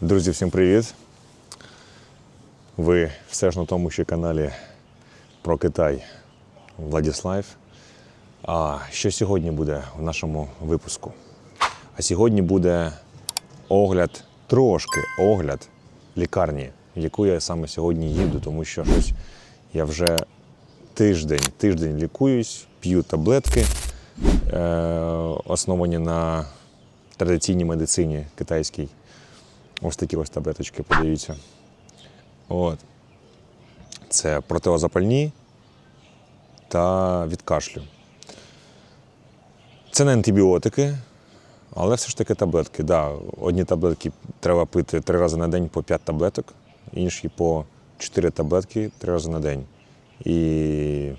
Друзі, всім привіт! Ви все ж на тому ще каналі про Китай Владіслав. А що сьогодні буде в нашому випуску? А сьогодні буде огляд, трошки огляд лікарні, в яку я саме сьогодні їду, тому що щось я вже тиждень, тиждень лікуюсь, п'ю таблетки, е, основані на традиційній медицині китайській. Ось такі ось таблеточки подаються. От. Це противозапальні та від кашлю. Це не антибіотики, але все ж таки таблетки. Да, одні таблетки треба пити три рази на день по 5 таблеток, інші по 4 таблетки три рази на день. І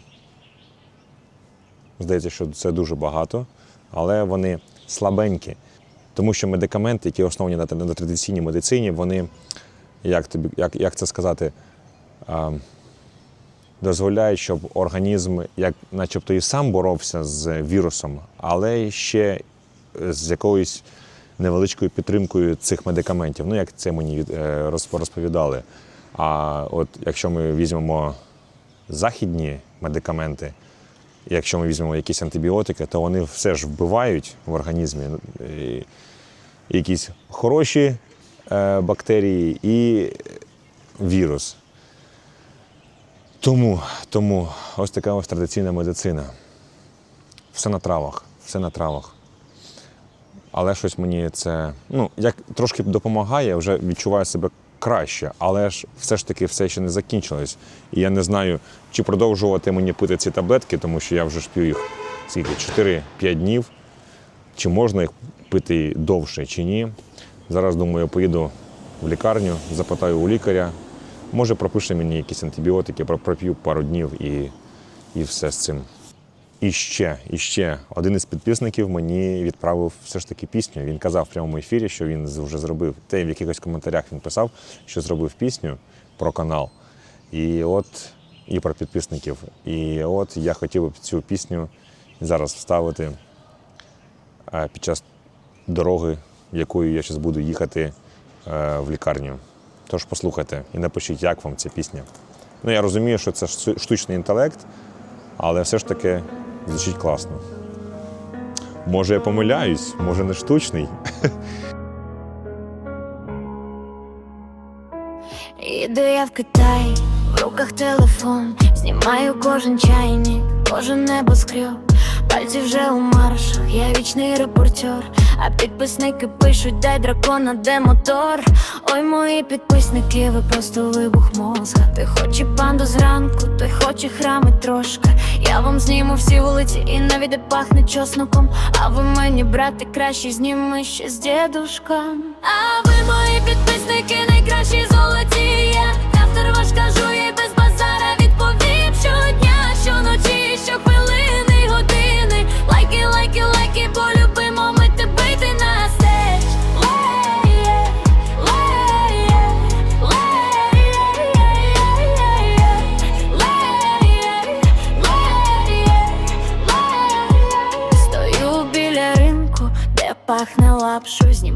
здається, що це дуже багато, але вони слабенькі. Тому що медикаменти, які основані на, на традиційній медицині, вони, як, тобі, як, як це сказати, а, дозволяють, щоб організм, як начебто і сам боровся з вірусом, але ще з якоюсь невеличкою підтримкою цих медикаментів. Ну, як це мені е, розповідали. А от якщо ми візьмемо західні медикаменти, якщо ми візьмемо якісь антибіотики, то вони все ж вбивають в організмі якісь хороші е, бактерії і вірус. Тому, тому ось така ось традиційна медицина. Все на травах, все на травах. Але щось мені це ну, як трошки допомагає, вже відчуваю себе краще, але ж все ж таки все ще не закінчилось. І я не знаю, чи продовжувати мені пити ці таблетки, тому що я вже ж п'ю їх скільки 4-5 днів. Чи можна їх пити довше, чи ні. Зараз думаю, поїду в лікарню, запитаю у лікаря. Може, пропише мені якісь антибіотики, проп'ю пару днів і, і все з цим. І ще, і ще один із підписників мені відправив все ж таки пісню. Він казав в прямому ефірі, що він вже зробив. Те в якихось коментарях він писав, що зробив пісню про канал. І от і про підписників. І от я хотів би цю пісню зараз вставити е, під час дороги, якою я зараз буду їхати е, в лікарню. Тож послухайте і напишіть, як вам ця пісня. Ну, я розумію, що це штучний інтелект, але все ж таки звучить класно. Може, я помиляюсь, може не штучний. Іду я в Китай, в руках телефон, знімаю кожен чайник, кожен небоскреб Пальці вже у маршах, я вічний репортер, а підписники пишуть, дай дракона, де мотор. Ой, мої підписники, ви просто вибух мозга. Ти хоче панду зранку, той хоче храми трошки. Я вам зніму всі вулиці і навіть де пахне чесноком. А ви мені, брати, краще зніми ще з дідушком. А ви мої підписники, найкращі золоті. Я автор ваш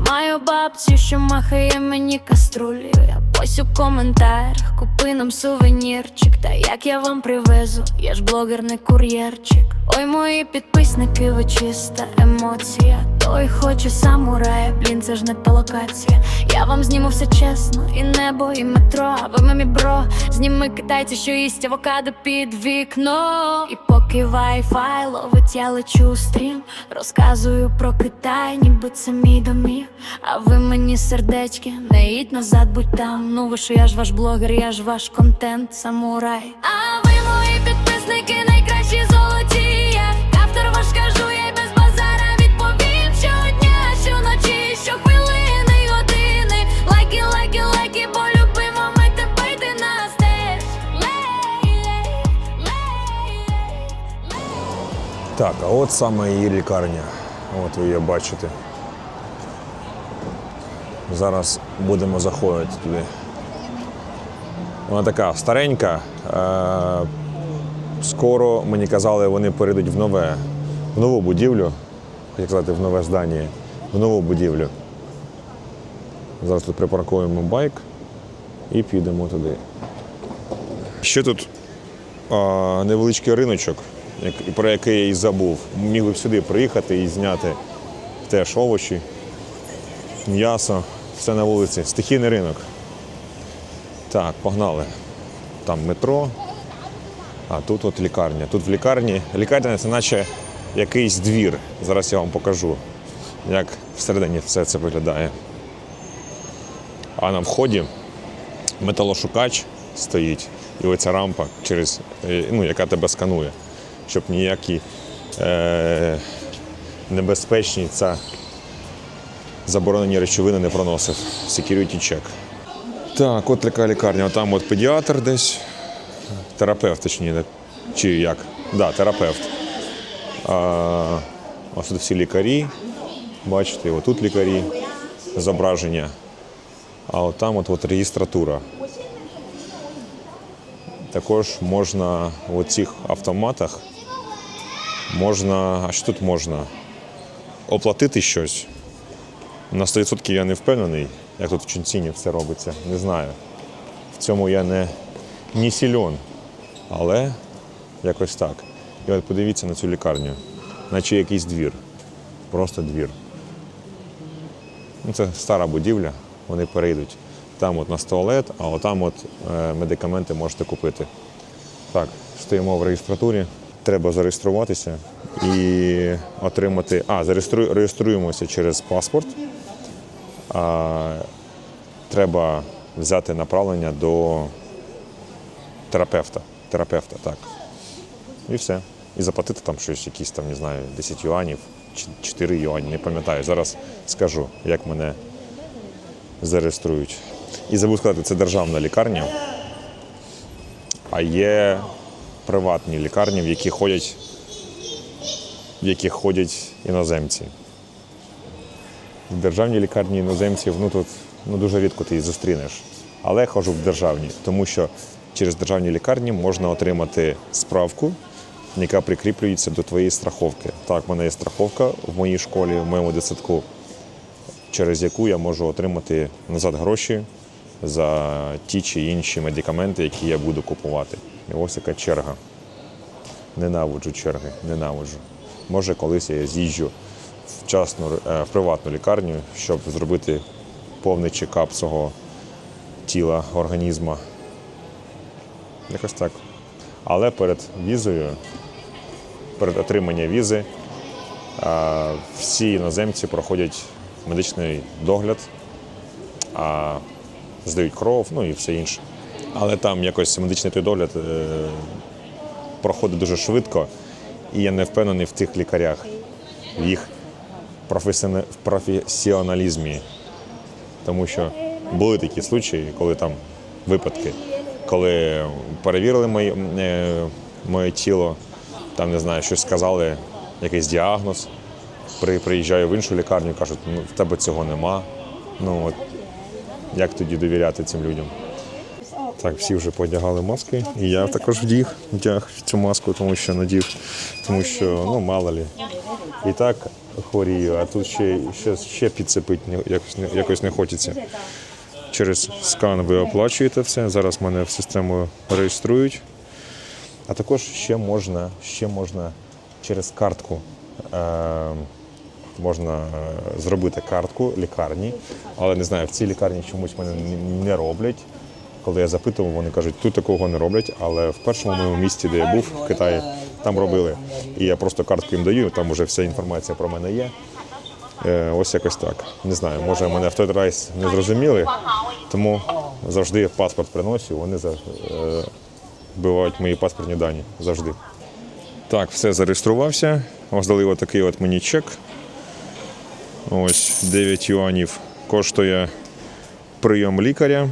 Знімаю бабцю, що махає мені каструлею Я ось у коментарях, купи нам сувенірчик. Та як я вам привезу, я ж блогер, не кур'єрчик. Ой, мої підписники, ви чиста емоція. Той хоче самурая, блін, це ж не та локація. Я вам зніму все чесно, і небо, і метро А ви мамі бро, зніми китайця, що їсть авокадо під вікно. І поки вай-фай ловить, я лечу стрім. Розказую про Китай, ніби це мій домів А ви мені сердечки, не їдь назад, будь там Ну ви що я ж ваш блогер, я ж ваш контент, самурай А ви мої підписники, найкращі золоті Я автор ваш кажу, я без базара відповім щодня, щоночі, щохвилини, години Лайки, лайки, лайки, бо любимо ми тебе йти на стеж Лей, лей, лей, лей. Так, а от саме її лікарня. От ви її бачите. Зараз будемо заходити туди. Вона така старенька. Е- скоро мені казали, вони перейдуть в нове, в нову будівлю, як сказати, в нове здання, в нову будівлю. Зараз тут припаркуємо байк і підемо туди. Ще тут а, невеличкий риночок, про який я і забув. Міг би сюди приїхати і зняти теж овочі, м'ясо, все на вулиці. Стихійний ринок. Так, погнали. Там метро, а тут от лікарня. Тут в лікарні. Лікарня це наче якийсь двір. Зараз я вам покажу, як всередині все це виглядає. А на вході металошукач стоїть, і оця рампа, через, е, ну, яка тебе сканує, щоб ніякі е, небезпечні та заборонені речовини не проносив. Security check. Так, от така лікарня. Там от педіатр десь, терапевт, точніше, чи як? Да, терапевт. А, ось тут всі лікарі. Бачите, отут лікарі, зображення. А от там от, от реєстратура. Також можна в цих автоматах можна. А що тут можна? Оплатити щось. На 100% я не впевнений, як тут в Чунціні все робиться. Не знаю. В цьому я не, не сільон. Але якось так. І от подивіться на цю лікарню, наче якийсь двір. Просто двір. Ну, це стара будівля, вони перейдуть. Там от нас туалет, а отам от е, медикаменти можете купити. Так, стоїмо в реєстратурі. Треба зареєструватися і отримати. А, зареєстру... реєструємося через паспорт. Треба взяти направлення до терапевта. Терапевта, так. І все. І заплатити там щось, якісь там, не знаю, 10 юанів чи 4 юані, не пам'ятаю. Зараз скажу, як мене зареєструють. І забув сказати, це державна лікарня, а є приватні лікарні, в які ходять, в які ходять іноземці. В державній лікарні іноземців ну тут ну, дуже рідко ти їх зустрінеш. Але я ходжу в державні, тому що через державні лікарні можна отримати справку, яка прикріплюється до твоєї страховки. Так, в мене є страховка в моїй школі, в моєму дитсадку, через яку я можу отримати назад гроші за ті чи інші медикаменти, які я буду купувати. І ось яка черга. Ненавиджу черги, ненавиджу. Може, колись я з'їжджу в частну е, в приватну лікарню, щоб зробити повний чекап свого тіла, організму. Якось так. Але перед візою, перед отриманням візи, е, всі іноземці проходять медичний догляд, здають кров, ну і все інше. Але там якось медичний той догляд е, проходить дуже швидко, і я не впевнений в цих лікарях, в їх в професіоналізмі. Тому що були такі случаї, коли там випадки, коли перевірили моє, е, моє тіло, там не знаю, щось сказали, якийсь діагноз. При, приїжджаю в іншу лікарню, кажуть, ну в тебе цього нема. Ну от як тоді довіряти цим людям? Так, всі вже подягали маски, і я також вдіг, вдяг цю маску, тому що надів, тому що ну мало лі. І так хворію, а тут ще, ще, ще підцепити якось, не- якось не хочеться. Через скан ви оплачуєте все. Зараз мене в систему реєструють. А також ще можна, ще можна через картку. Е- можна е, зробити картку лікарні, але не знаю, в цій лікарні чомусь мене не- не роблять. Коли я запитував, вони кажуть, тут такого не роблять, але в першому моєму місті, де я був, в Китаї, там робили. І я просто картку їм даю, там вже вся інформація про мене є. Е, ось якось так. Не знаю, може мене в той раз не зрозуміли, тому завжди паспорт приношу, вони е, вбивають мої паспортні дані завжди. Так, все зареєструвався. Ось дали отакий от мені чек. Ось 9 юанів коштує прийом лікаря.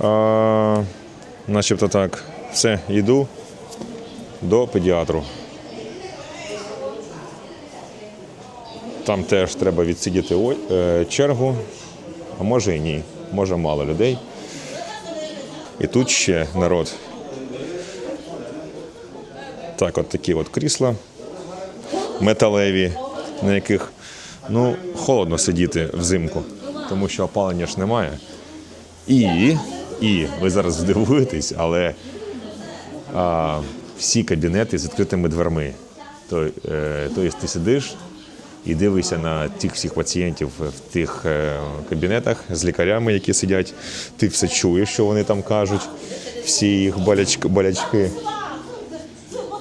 А, начебто так. Все, йду до педіатру. Там теж треба відсидіти е, чергу, а може і ні. Може мало людей. І тут ще народ. Так, от такі от крісла металеві, на яких ну, холодно сидіти взимку. тому що опалення ж немає. І, і ви зараз здивуєтесь, але а, всі кабінети з відкритими дверми. То, тобто ти сидиш і дивишся на тих всіх пацієнтів в тих е, кабінетах з лікарями, які сидять. Ти все чуєш, що вони там кажуть, всі їх болячки. болячки.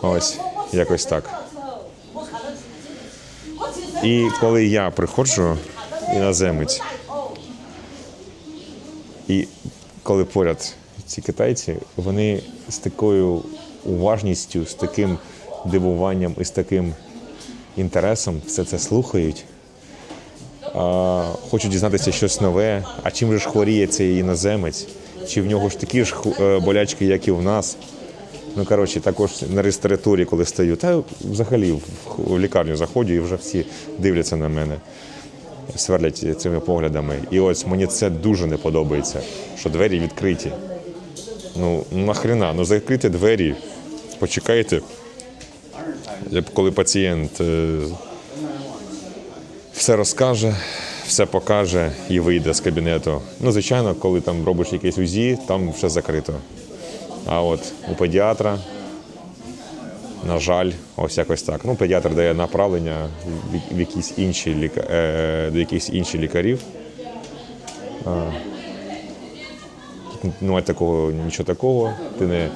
Ось, якось так. І коли я приходжу, іноземець, і коли поряд ці китайці, вони з такою уважністю, з таким дивуванням і з таким інтересом все це слухають. Хочуть дізнатися щось нове. А чим же ж хворіє цей іноземець? Чи в нього ж такі ж е, болячки, як і в нас? Ну, коротше, також на реєстратурі, коли стою, та взагалі в, лікарню заходжу і вже всі дивляться на мене, сверлять цими поглядами. І ось мені це дуже не подобається, що двері відкриті. Ну, нахрена, ну закрийте двері, почекайте, коли пацієнт е, все розкаже, все покаже і вийде з кабінету. Ну, звичайно, коли там робиш якесь УЗІ, там все закрито. А от у педіатра, на жаль, ось якось так. Ну, педіатр дає направлення в, якісь інші ліка... е, до якихось інших лікарів. Немає такого, нічого такого. Ти не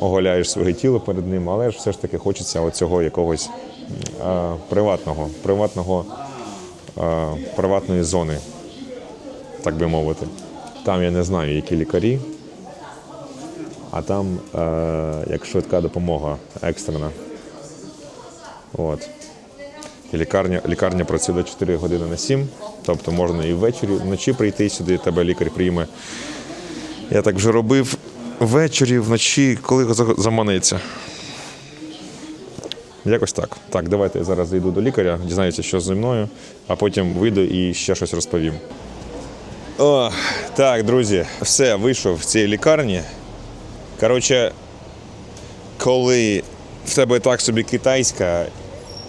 оголяєш своє тіло перед ним, але ж все ж таки хочеться оцього якогось а, приватного, приватного, а, приватної зони, так би мовити. Там я не знаю, які лікарі, а там е, як швидка допомога екстрена. От. Лікарня, лікарня працює 24 години на 7, тобто можна і ввечері, вночі прийти сюди, тебе лікар прийме. Я так вже робив ввечері, вночі, коли за- заманеться. Якось так. Так, давайте я зараз зайду до лікаря, дізнаюся, що зі мною, а потім вийду і ще щось розповім. О, так, друзі, все, вийшов з цієї лікарні. Коротше, коли в тебе так собі китайська,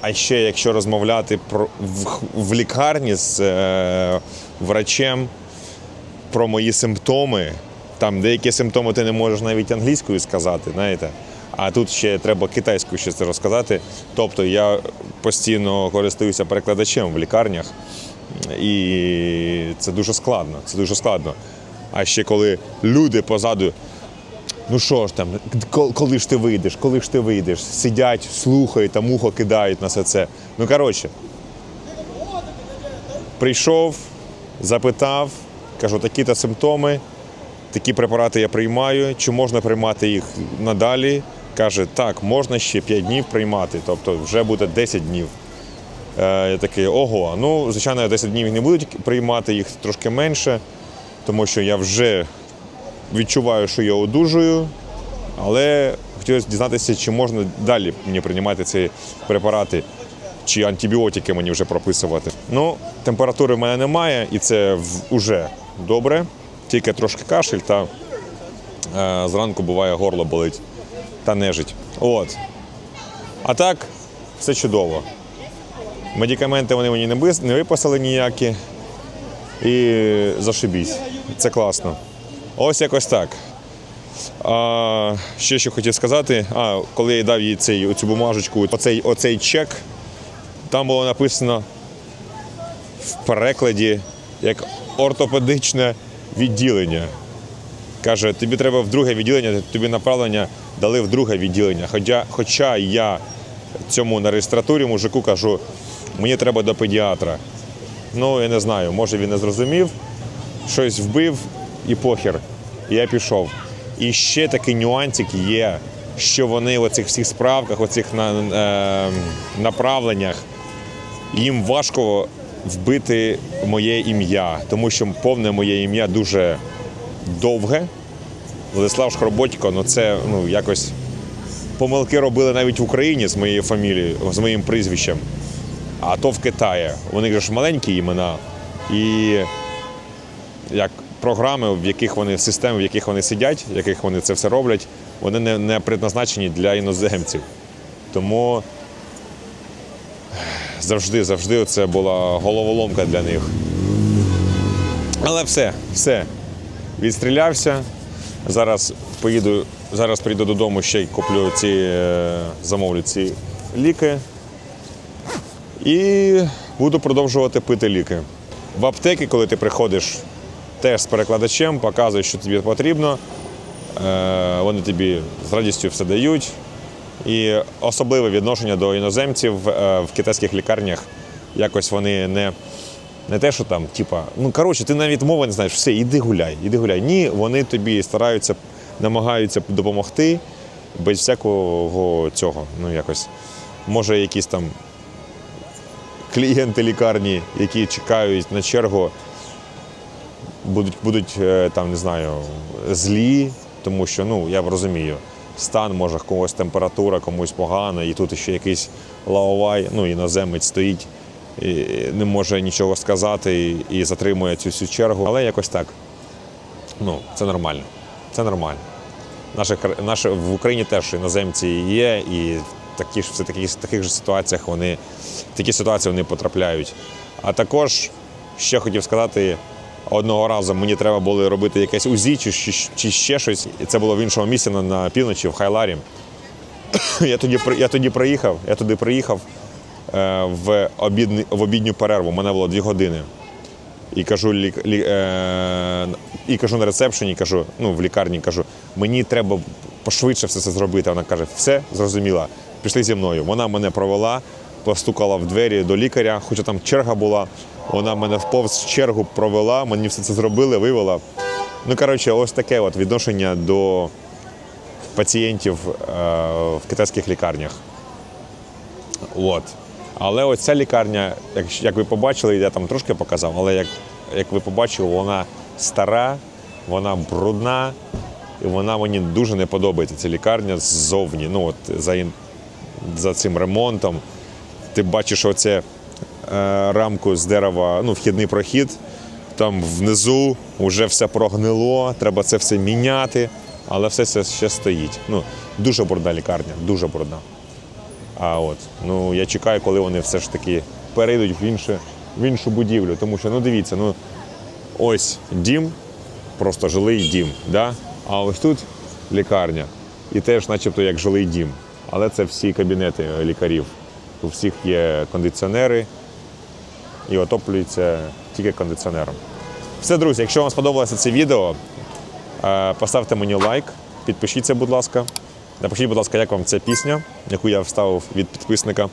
а ще якщо розмовляти про, в, в лікарні з е, врачем про мої симптоми, там деякі симптоми ти не можеш навіть англійською сказати, знаєте. А тут ще треба китайською щось розказати. Тобто я постійно користуюся перекладачем в лікарнях, і це дуже складно. Це дуже складно. А ще коли люди позаду Ну що ж там, коли ж ти вийдеш, коли ж ти вийдеш? Сидять, слухають, там ухо кидають на все це. Ну коротше, прийшов, запитав, кажу, такі-то симптоми, такі препарати я приймаю, чи можна приймати їх надалі? Каже, так, можна ще 5 днів приймати, тобто вже буде 10 днів. Е, я такий, ого, ну, звичайно, 10 днів не будуть приймати, їх трошки менше, тому що я вже відчуваю, що я одужую, але хотілося дізнатися, чи можна далі мені приймати ці препарати, чи антибіотики мені вже прописувати. Ну, температури в мене немає, і це вже добре. Тільки трошки кашель та е, зранку буває горло болить та нежить. От. А так, все чудово. Медикаменти вони мені не виписали ніякі. І зашибісь. Це класно. Ось якось так. А, ще що хотів сказати, а, коли я дав їй цей, оцю бумажечку, оцей, оцей чек, там було написано в перекладі як ортопедичне відділення. Каже, тобі треба в друге відділення, тобі направлення дали в друге відділення. Хоча, хоча я цьому на реєстратурі мужику кажу, мені треба до педіатра. Ну, я не знаю, може він не зрозумів, щось вбив і похер. Я пішов. І ще такий нюансик є, що вони в оцих всіх справках, оцих на, е, направленнях, їм важко вбити моє ім'я, тому що повне моє ім'я дуже довге. Владислав Шкроботько, ну це ну, якось помилки робили навіть в Україні з моєю фамілією, з моїм прізвищем. А то в Китаї. Же ж маленькі імена. І як програми, в яких вони, системи, в яких вони сидять, в яких вони це все роблять, вони не, не предназначені для іноземців. Тому завжди, завжди це була головоломка для них. Але все, все. Відстрілявся. Зараз поїду, зараз прийду додому, ще й куплю ці, е, замовлю ці ліки. І буду продовжувати пити ліки. В аптеки, коли ти приходиш теж з перекладачем, показуєш, що тобі потрібно. Е, Вони тобі з радістю все дають. І особливе відношення до іноземців е, в китайських лікарнях якось вони не, не те, що там, типа, ну коротше, ти навіть мови не знаєш, все, іди гуляй, іди гуляй. Ні, вони тобі стараються, намагаються допомогти без всякого цього. Ну, якось. Може, якісь там клієнти лікарні, які чекають на чергу, будуть, будуть е, там, не знаю, злі, тому що ну, я розумію, стан, може, когось температура, комусь погана, і тут ще якийсь лаовай, ну, іноземець стоїть, і не може нічого сказати і, затримує цю всю чергу. Але якось так. Ну, це нормально. Це нормально. Кра- наші, в Україні теж іноземці є, і в такі ж, в такі, в таких же ситуаціях вони, в такі ситуації вони потрапляють. А також ще хотів сказати, одного разу мені треба було робити якесь УЗІ чи, чи, ще щось, і це було в іншому місці на, на півночі, в Хайларі. я, тоді, я тоді приїхав, я туди приїхав е, в, обідні, в обідню перерву, у мене було дві години. І кажу, лік, лі, е, і кажу на ресепшені, кажу, ну в лікарні кажу, мені треба пошвидше все це зробити. Вона каже, все зрозуміла, пішли зі мною. Вона мене провела, постукала в двері до лікаря, хоча там черга була. Вона мене вповз чергу провела, мені все це зробили, вивела. Ну, коротше, ось таке от відношення до пацієнтів е, в китайських лікарнях. От. Але оця лікарня, як, як ви побачили, я там трошки показав, але як, як ви побачили, вона стара, вона брудна, і вона мені дуже не подобається. Ця лікарня ззовні. Ну, от, за, за цим ремонтом. Ти бачиш оце рамку з дерева, ну, вхідний прохід. Там внизу вже все прогнило, треба це все міняти, але все це ще стоїть. Ну, дуже брудна лікарня, дуже брудна. А от ну я чекаю, коли вони все ж таки перейдуть в інше, в іншу будівлю. Тому що ну дивіться, ну ось дім, просто жилий дім. Да? А ось тут лікарня. І теж, начебто, як жилий дім. Але це всі кабінети лікарів. У всіх є кондиціонери і отоплюється тільки кондиціонером. Все, друзі, якщо вам сподобалося це відео, е, поставте мені лайк, підпишіться, будь ласка. Напишіть, будь ласка, як вам ця пісня, яку я вставив від підписника.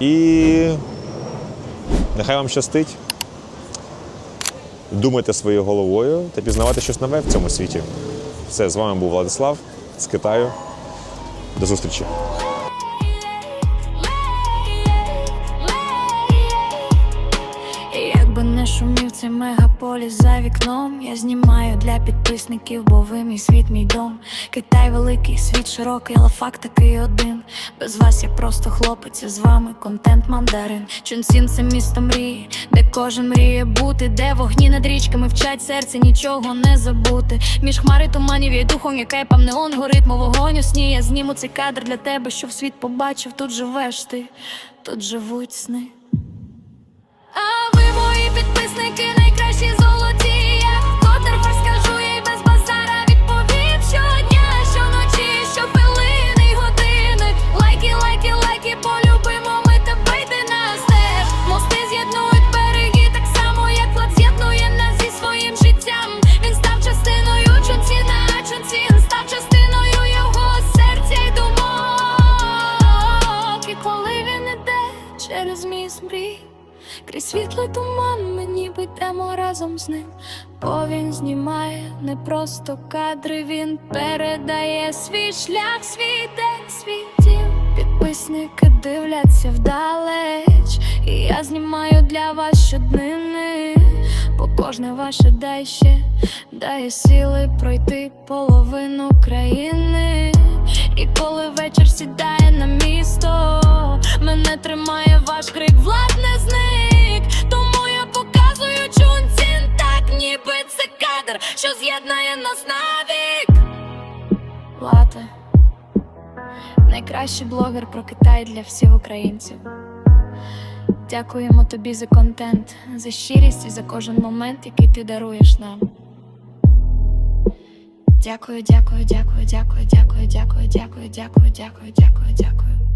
І нехай вам щастить. Думайте своєю головою та пізнавати щось нове в цьому світі. Все, з вами був Владислав з Китаю. До зустрічі. Мегаполіс за вікном, я знімаю для підписників, бо ви мій світ, мій дом. Китай великий, світ широкий, але факт такий один. Без вас я просто хлопець, з вами контент мандарин. Чунсін це місто мрії, де кожен мріє бути, де вогні над річками вчать серце, нічого не забути. Між хмари туманів я духом, яка пам неон горить, мов вогонь у сні. Я зніму цей кадр для тебе, щоб світ побачив. Тут живеш ти, тут живуть сни. А ви мої підписники найкращі Крізь світло й туман, ми ніби йдемо разом з ним. Бо він знімає не просто кадри, він передає свій шлях, свій день, свій. Підписники дивляться вдалеч, і я знімаю для вас щоднини. Бо кожне ваше дай дає сили пройти половину країни. І коли вечір сідає нас навік. Лате найкращий блогер про Китай для всіх українців. Дякуємо тобі за контент, за щирість і за кожен момент, який ти даруєш нам. Дякую, дякую, дякую, дякую, дякую, дякую, дякую, дякую, дякую, дякую, дякую.